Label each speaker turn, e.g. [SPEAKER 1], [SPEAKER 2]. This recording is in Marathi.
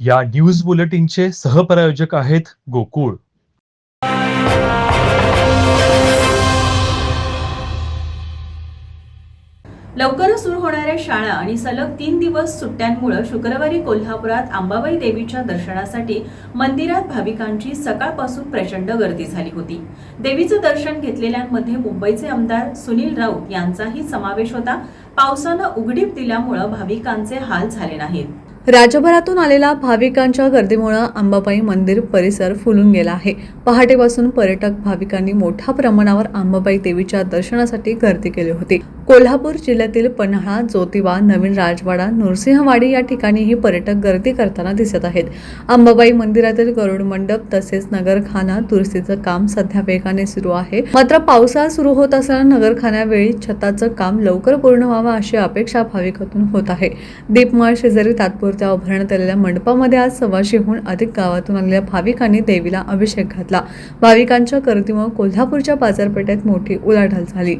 [SPEAKER 1] या न्यूज बुलेटिनचे सहप्रायोजक आहेत गोकुळ.
[SPEAKER 2] लवकरच सुरू होणाऱ्या शाळा आणि सलग तीन दिवस सुट्ट्यांमुळे शुक्रवारी कोल्हापुरात अंबाबाई देवीच्या दर्शनासाठी मंदिरात भाविकांची सकाळपासून प्रचंड गर्दी झाली होती. देवीचं दर्शन घेतलेल्यांमध्ये मुंबईचे आमदार सुनील राऊत यांचाही समावेश होता. पावसानं उघडीप दिल्यामुळं भाविकांचे हाल झाले नाहीत.
[SPEAKER 3] राज्यभरातून आलेल्या भाविकांच्या गर्दीमुळे अंबाबाई मंदिर परिसर फुलून गेला आहे. पहाटेपासून पर्यटक भाविकांनी मोठ्या प्रमाणावर अंबाबाई देवीच्या दर्शनासाठी गर्दी केली होती. कोल्हापूर जिल्ह्यातील पन्हाळा ज्योतिबा नवीन राजवाडा नृसिंहवाडी या ठिकाणीही पर्यटक गर्दी करताना दिसत आहेत. अंबाबाई मंदिरातील गरुड मंडप तसेच नगरखाना दुरुस्तीचं काम सध्या वेगाने सुरू आहे. मात्र पावसाळा सुरू होत असताना नगरखान्यावेळी छताचं काम लवकर पूर्ण व्हावं अशी अपेक्षा भाविकातून होत आहे. दीपमाळ शेजारी तात्पुर तात्पुरत्या उभारण्यात आलेल्या मंडपामध्ये आज सव्वाशेहून अधिक गावातून आलेल्या भाविकांनी देवीला अभिषेक घातला. भाविकांच्या गर्दीमुळे कोल्हापूरच्या बाजारपेठेत मोठी उलाढाल झाली.